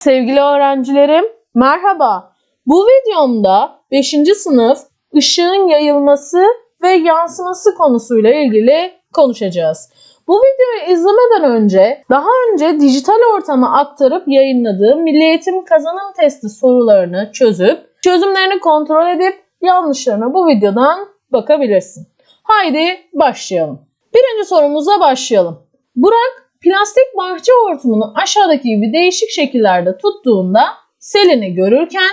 Sevgili öğrencilerim, merhaba. Bu videomda 5. sınıf ışığın yayılması ve yansıması konusuyla ilgili konuşacağız. Bu videoyu izlemeden önce daha önce dijital ortama aktarıp yayınladığım Milli Eğitim Kazanım Testi sorularını çözüp çözümlerini kontrol edip yanlışlarına bu videodan bakabilirsin. Haydi başlayalım. Birinci sorumuza başlayalım. Burak plastik bahçe hortumunu aşağıdaki gibi değişik şekillerde tuttuğunda Selin'i görürken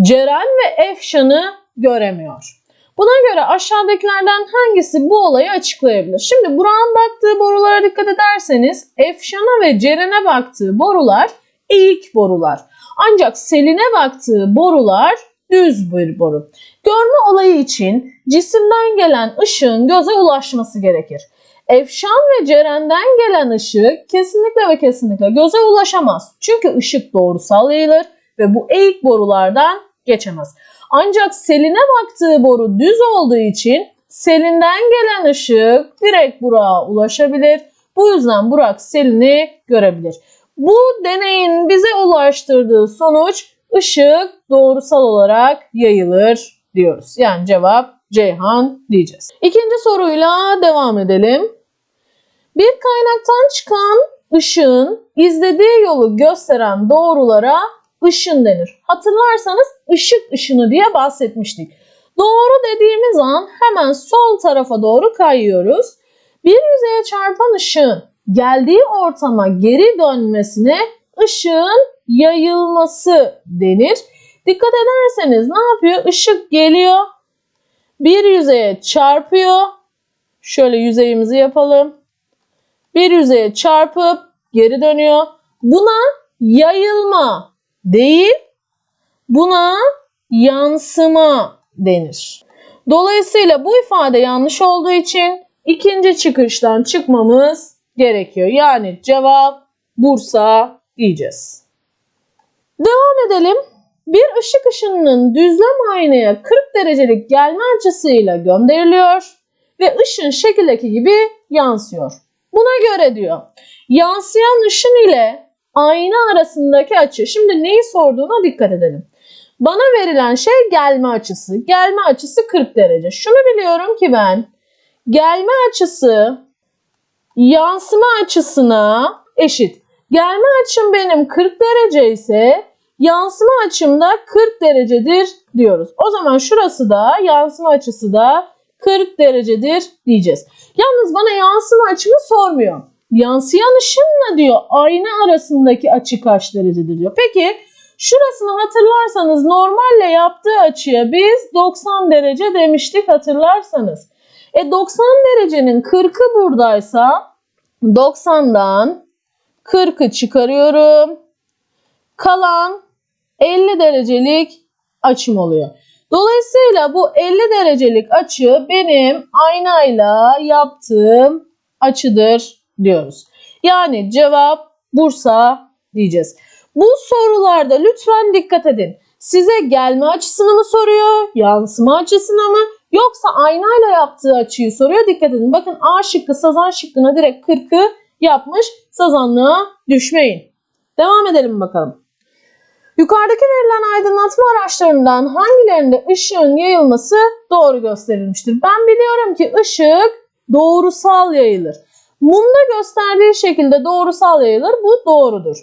Ceren ve Efşan'ı göremiyor. Buna göre aşağıdakilerden hangisi bu olayı açıklayabilir? Şimdi Burak'ın baktığı borulara dikkat ederseniz Efşan'a ve Ceren'e baktığı borular eğik borular. Ancak Selin'e baktığı borular düz bir boru. Görme olayı için cisimden gelen ışığın göze ulaşması gerekir. Efşan ve Ceren'den gelen ışık kesinlikle ve kesinlikle göze ulaşamaz. Çünkü ışık doğrusal yayılır ve bu eğik borulardan geçemez. Ancak Selin'e baktığı boru düz olduğu için Selin'den gelen ışık direkt Burak'a ulaşabilir. Bu yüzden Burak Selin'i görebilir. Bu deneyin bize ulaştırdığı sonuç ışık doğrusal olarak yayılır diyoruz. Yani cevap Ceyhan diyeceğiz. İkinci soruyla devam edelim. Bir kaynaktan çıkan ışığın izlediği yolu gösteren doğrulara ışın denir. Hatırlarsanız ışık ışını diye bahsetmiştik. Doğru dediğimiz an hemen sol tarafa doğru kayıyoruz. Bir yüzeye çarpan ışığın geldiği ortama geri dönmesine ışığın yayılması denir. Dikkat ederseniz ne yapıyor? Işık geliyor. Bir yüzeye çarpıyor. Şöyle yüzeyimizi yapalım. Bir yüzeye çarpıp geri dönüyor. Buna yayılma değil, buna yansıma denir. Dolayısıyla bu ifade yanlış olduğu için ikinci çıkıştan çıkmamız gerekiyor. Yani cevap Bursa diyeceğiz. Devam edelim. Bir ışık ışınının düzlem aynaya 40 derecelik gelme açısıyla gönderiliyor ve ışın şekildeki gibi yansıyor. Buna göre diyor yansıyan ışın ile ayna arasındaki açı. Şimdi neyi sorduğuna dikkat edelim. Bana verilen şey gelme açısı. Gelme açısı 40 derece. Şunu biliyorum ki ben gelme açısı yansıma açısına eşit. Gelme açım benim 40 derece ise yansıma açım da 40 derecedir diyoruz. O zaman şurası da yansıma açısı da 40 derecedir diyeceğiz. Yalnız bana yansıma açımı sormuyor. Yansıyan ışınla diyor ayna arasındaki açı kaç derecedir diyor. Peki şurasını hatırlarsanız normalle yaptığı açıya biz 90 derece demiştik hatırlarsanız. E 90 derecenin 40'ı buradaysa 90'dan 40'ı çıkarıyorum. Kalan 50 derecelik açım oluyor. Dolayısıyla bu 50 derecelik açı benim aynayla yaptığım açıdır diyoruz. Yani cevap Bursa diyeceğiz. Bu sorularda lütfen dikkat edin. Size gelme açısını mı soruyor, yansıma açısını mı yoksa aynayla yaptığı açıyı soruyor. Dikkat edin. Bakın A şıkkı Sazan şıkkına direkt 40'ı yapmış. Sazanlığa düşmeyin. Devam edelim bakalım. Yukarıdaki verilen aydınlatma araçlarından hangilerinde ışığın yayılması doğru gösterilmiştir? Ben biliyorum ki ışık doğrusal yayılır. Mumda gösterdiği şekilde doğrusal yayılır. Bu doğrudur.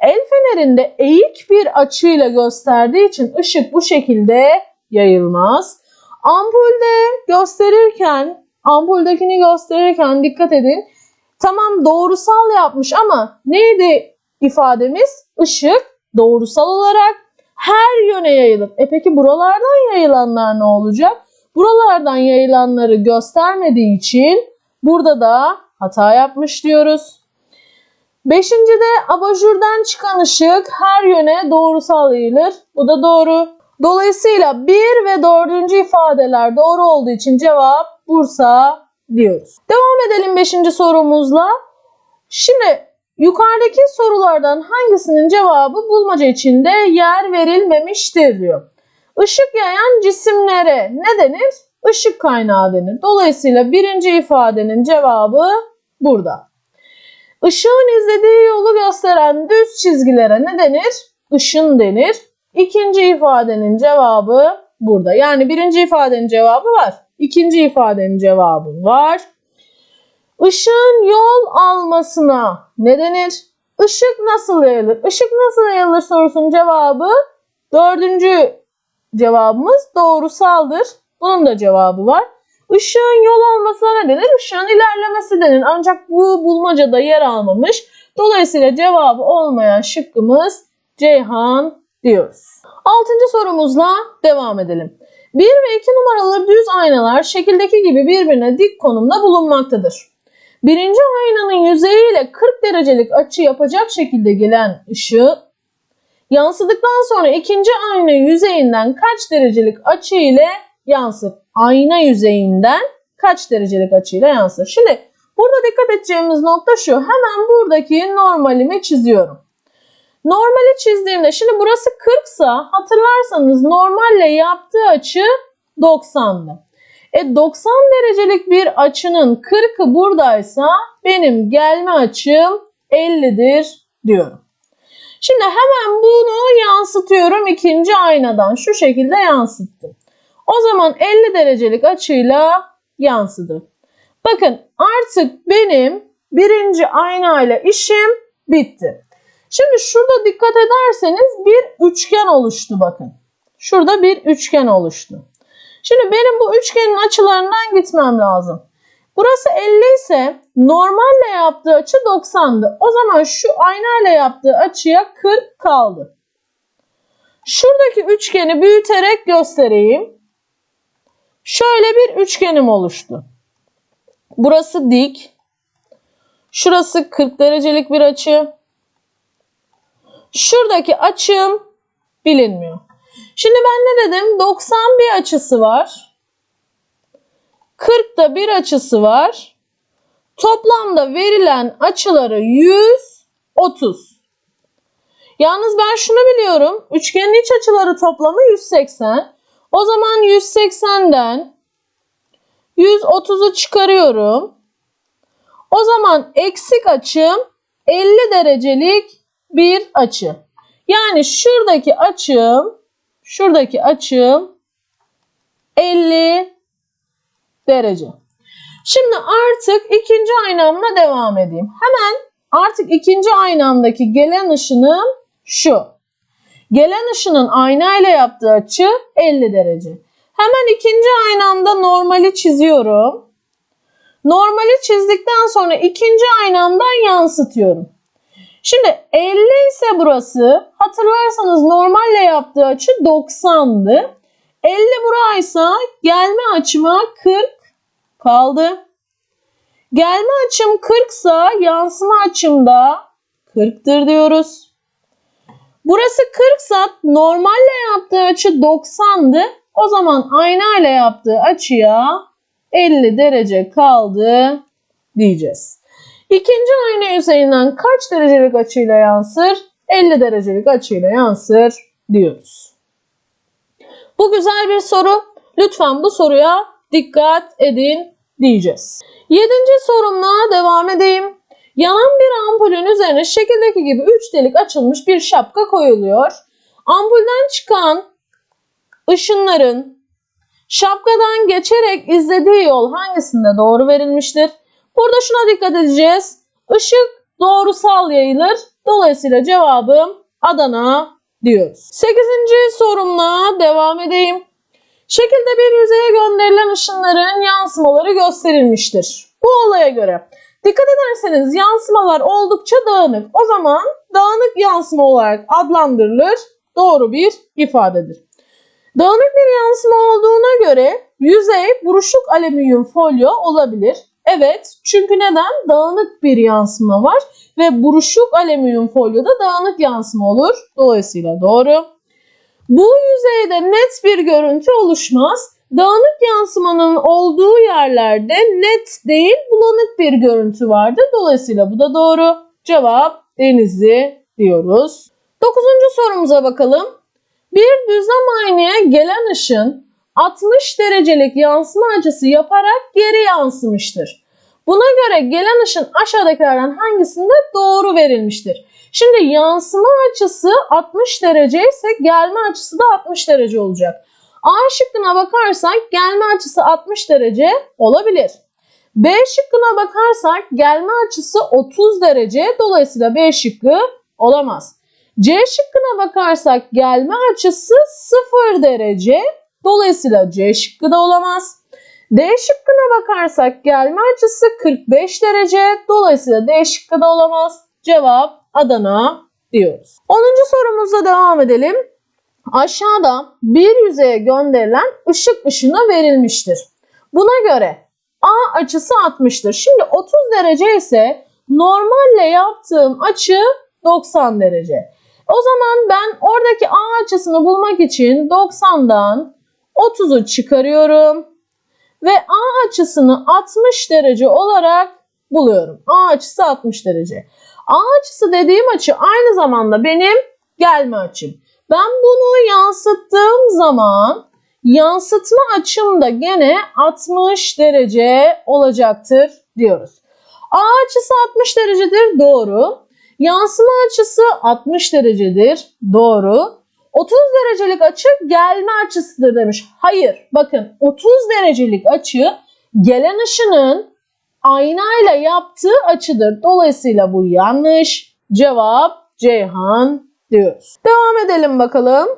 El fenerinde eğik bir açıyla gösterdiği için ışık bu şekilde yayılmaz. Ampulde gösterirken, ampuldekini gösterirken dikkat edin. Tamam doğrusal yapmış ama neydi ifademiz? Işık doğrusal olarak her yöne yayılır. E peki buralardan yayılanlar ne olacak? Buralardan yayılanları göstermediği için burada da hata yapmış diyoruz. Beşincide abajurdan çıkan ışık her yöne doğrusal yayılır. Bu da doğru. Dolayısıyla bir ve dördüncü ifadeler doğru olduğu için cevap Bursa diyoruz. Devam edelim beşinci sorumuzla. Şimdi yukarıdaki sorulardan hangisinin cevabı bulmaca içinde yer verilmemiştir diyor. Işık yayan cisimlere ne denir? Işık kaynağı denir. Dolayısıyla birinci ifadenin cevabı burada. Işığın izlediği yolu gösteren düz çizgilere ne denir? Işın denir. İkinci ifadenin cevabı burada. Yani birinci ifadenin cevabı var. İkinci ifadenin cevabı var. Işığın yol almasına ne denir? Işık nasıl yayılır? Işık nasıl yayılır sorusunun cevabı dördüncü cevabımız doğrusaldır. Bunun da cevabı var. Işığın yol almasına ne denir? Işığın ilerlemesi denir. Ancak bu bulmacada yer almamış. Dolayısıyla cevabı olmayan şıkkımız Ceyhan diyoruz. Altıncı sorumuzla devam edelim. 1 ve 2 numaralı düz aynalar şekildeki gibi birbirine dik konumda bulunmaktadır. Birinci aynanın yüzeyiyle 40 derecelik açı yapacak şekilde gelen ışığı yansıdıktan sonra ikinci ayna yüzeyinden kaç derecelik açı ile yansır? Ayna yüzeyinden kaç derecelik açıyla yansır? Şimdi burada dikkat edeceğimiz nokta şu. Hemen buradaki normalimi çiziyorum. Normali çizdiğimde şimdi burası 40 sa hatırlarsanız normalle yaptığı açı 90'dı. E 90 derecelik bir açının 40'ı buradaysa benim gelme açım 50'dir diyorum. Şimdi hemen bunu yansıtıyorum ikinci aynadan. Şu şekilde yansıttım. O zaman 50 derecelik açıyla yansıdı. Bakın artık benim birinci aynayla işim bitti. Şimdi şurada dikkat ederseniz bir üçgen oluştu bakın. Şurada bir üçgen oluştu. Şimdi benim bu üçgenin açılarından gitmem lazım. Burası 50 ise normalle yaptığı açı 90'dı. O zaman şu aynayla yaptığı açıya 40 kaldı. Şuradaki üçgeni büyüterek göstereyim. Şöyle bir üçgenim oluştu. Burası dik. Şurası 40 derecelik bir açı. Şuradaki açım bilinmiyor. Şimdi ben ne dedim? 90 bir açısı var. 40 da bir açısı var. Toplamda verilen açıları 130. Yalnız ben şunu biliyorum. Üçgenin iç açıları toplamı 180. O zaman 180'den 130'u çıkarıyorum. O zaman eksik açım 50 derecelik bir açı. Yani şuradaki açım şuradaki açım 50 derece. Şimdi artık ikinci aynamla devam edeyim. Hemen artık ikinci aynamdaki gelen ışının şu. Gelen ışının ayna ile yaptığı açı 50 derece. Hemen ikinci aynamda normali çiziyorum. Normali çizdikten sonra ikinci aynamdan yansıtıyorum. Şimdi 50 ise burası hatırlarsanız normalle yaptığı açı 90'dı. 50 buraysa gelme açıma 40 kaldı. Gelme açım 40 ise yansıma açım da 40'tır diyoruz. Burası 40 ise normalle yaptığı açı 90'dı. O zaman ayna ile yaptığı açıya 50 derece kaldı diyeceğiz. İkinci ayna yüzeyinden kaç derecelik açıyla yansır? 50 derecelik açıyla yansır diyoruz. Bu güzel bir soru. Lütfen bu soruya dikkat edin diyeceğiz. Yedinci sorumla devam edeyim. Yanan bir ampulün üzerine şekildeki gibi 3 delik açılmış bir şapka koyuluyor. Ampulden çıkan ışınların şapkadan geçerek izlediği yol hangisinde doğru verilmiştir? Burada şuna dikkat edeceğiz. Işık doğrusal yayılır. Dolayısıyla cevabım Adana diyoruz. Sekizinci sorumla devam edeyim. Şekilde bir yüzeye gönderilen ışınların yansımaları gösterilmiştir. Bu olaya göre dikkat ederseniz yansımalar oldukça dağınık. O zaman dağınık yansıma olarak adlandırılır. Doğru bir ifadedir. Dağınık bir yansıma olduğuna göre yüzey buruşuk alüminyum folyo olabilir. Evet çünkü neden? Dağınık bir yansıma var ve buruşuk alüminyum folyoda dağınık yansıma olur. Dolayısıyla doğru. Bu yüzeyde net bir görüntü oluşmaz. Dağınık yansımanın olduğu yerlerde net değil bulanık bir görüntü vardır. Dolayısıyla bu da doğru. Cevap denizli diyoruz. Dokuzuncu sorumuza bakalım. Bir düzlem aynaya gelen ışın 60 derecelik yansıma açısı yaparak geri yansımıştır. Buna göre gelen ışın aşağıdakilerden hangisinde doğru verilmiştir? Şimdi yansıma açısı 60 derece ise gelme açısı da 60 derece olacak. A şıkkına bakarsak gelme açısı 60 derece olabilir. B şıkkına bakarsak gelme açısı 30 derece dolayısıyla B şıkkı olamaz. C şıkkına bakarsak gelme açısı 0 derece dolayısıyla C şıkkı da olamaz. D şıkkına bakarsak gelme açısı 45 derece dolayısıyla D şıkkı da olamaz. Cevap Adana diyoruz. 10. sorumuzla devam edelim. Aşağıda bir yüzeye gönderilen ışık ışını verilmiştir. Buna göre A açısı 60'tır. Şimdi 30 derece ise normalle yaptığım açı 90 derece. O zaman ben oradaki A açısını bulmak için 90'dan 30'u çıkarıyorum ve A açısını 60 derece olarak buluyorum. A açısı 60 derece. A açısı dediğim açı aynı zamanda benim gelme açım. Ben bunu yansıttığım zaman yansıtma açım da gene 60 derece olacaktır diyoruz. A açısı 60 derecedir doğru. Yansıma açısı 60 derecedir doğru. 30 derecelik açı gelme açısıdır demiş. Hayır bakın 30 derecelik açı gelen ışının aynayla yaptığı açıdır. Dolayısıyla bu yanlış. Cevap Ceyhan diyoruz. Devam edelim bakalım.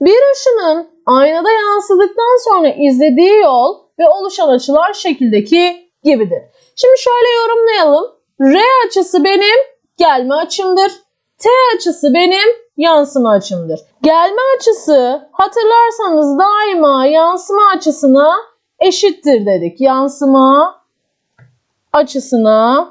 Bir ışının aynada yansıdıktan sonra izlediği yol ve oluşan açılar şekildeki gibidir. Şimdi şöyle yorumlayalım. R açısı benim gelme açımdır. T açısı benim yansıma açımdır. Gelme açısı hatırlarsanız daima yansıma açısına eşittir dedik. Yansıma açısına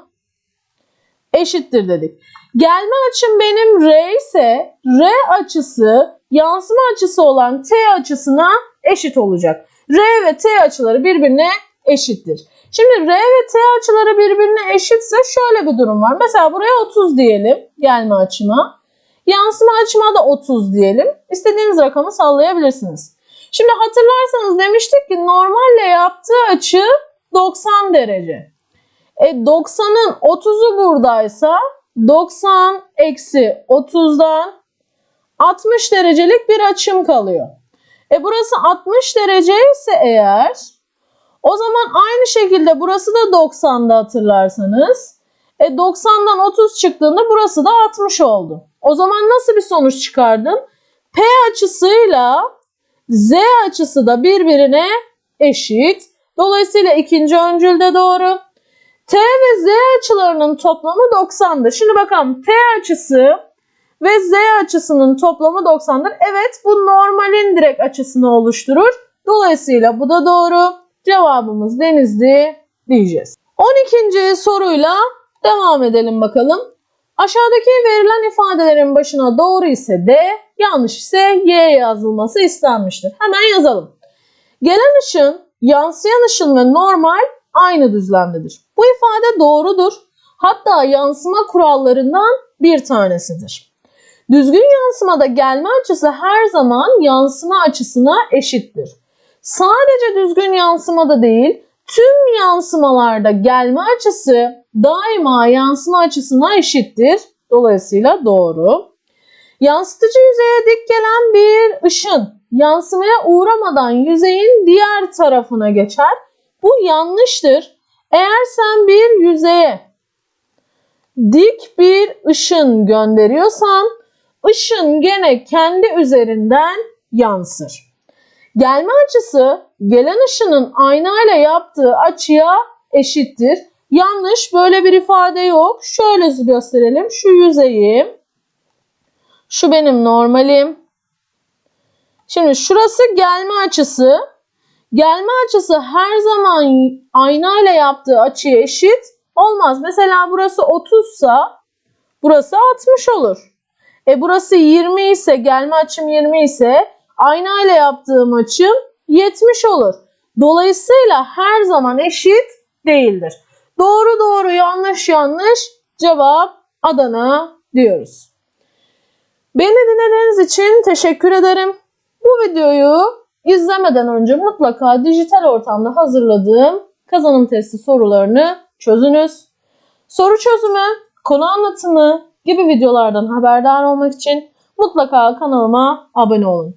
eşittir dedik. Gelme açım benim R ise R açısı yansıma açısı olan T açısına eşit olacak. R ve T açıları birbirine eşittir. Şimdi R ve T açıları birbirine eşitse şöyle bir durum var. Mesela buraya 30 diyelim gelme açıma. Yansıma açıma da 30 diyelim. İstediğiniz rakamı sallayabilirsiniz. Şimdi hatırlarsanız demiştik ki normalle yaptığı açı 90 derece. E 90'ın 30'u buradaysa 90 eksi 30'dan 60 derecelik bir açım kalıyor. E burası 60 derece ise eğer o zaman aynı şekilde burası da 90'da hatırlarsanız. E 90'dan 30 çıktığında burası da 60 oldu. O zaman nasıl bir sonuç çıkardım? P açısıyla Z açısı da birbirine eşit. Dolayısıyla ikinci öncül de doğru. T ve Z açılarının toplamı 90'dır. Şimdi bakalım T açısı ve Z açısının toplamı 90'dır. Evet bu normalin direkt açısını oluşturur. Dolayısıyla bu da doğru. Cevabımız Denizli diyeceğiz. 12. soruyla devam edelim bakalım. Aşağıdaki verilen ifadelerin başına doğru ise D, yanlış ise Y yazılması istenmiştir. Hemen yazalım. Gelen ışın, yansıyan ışın ve normal aynı düzlemdedir. Bu ifade doğrudur. Hatta yansıma kurallarından bir tanesidir. Düzgün yansımada gelme açısı her zaman yansıma açısına eşittir. Sadece düzgün yansımada değil, tüm yansımalarda gelme açısı daima yansıma açısına eşittir. Dolayısıyla doğru. Yansıtıcı yüzeye dik gelen bir ışın yansımaya uğramadan yüzeyin diğer tarafına geçer. Bu yanlıştır. Eğer sen bir yüzeye dik bir ışın gönderiyorsan ışın gene kendi üzerinden yansır. Gelme açısı gelen ışının aynayla yaptığı açıya eşittir. Yanlış böyle bir ifade yok. Şöyle gösterelim. Şu yüzeyi. Şu benim normalim. Şimdi şurası gelme açısı. Gelme açısı her zaman aynayla yaptığı açıya eşit olmaz. Mesela burası 30 sa burası 60 olur. E burası 20 ise gelme açım 20 ise aynayla yaptığım açım 70 olur. Dolayısıyla her zaman eşit değildir. Doğru doğru yanlış yanlış cevap Adana diyoruz. Beni dinlediğiniz için teşekkür ederim. Bu videoyu izlemeden önce mutlaka dijital ortamda hazırladığım kazanım testi sorularını çözünüz. Soru çözümü, konu anlatımı gibi videolardan haberdar olmak için mutlaka kanalıma abone olun.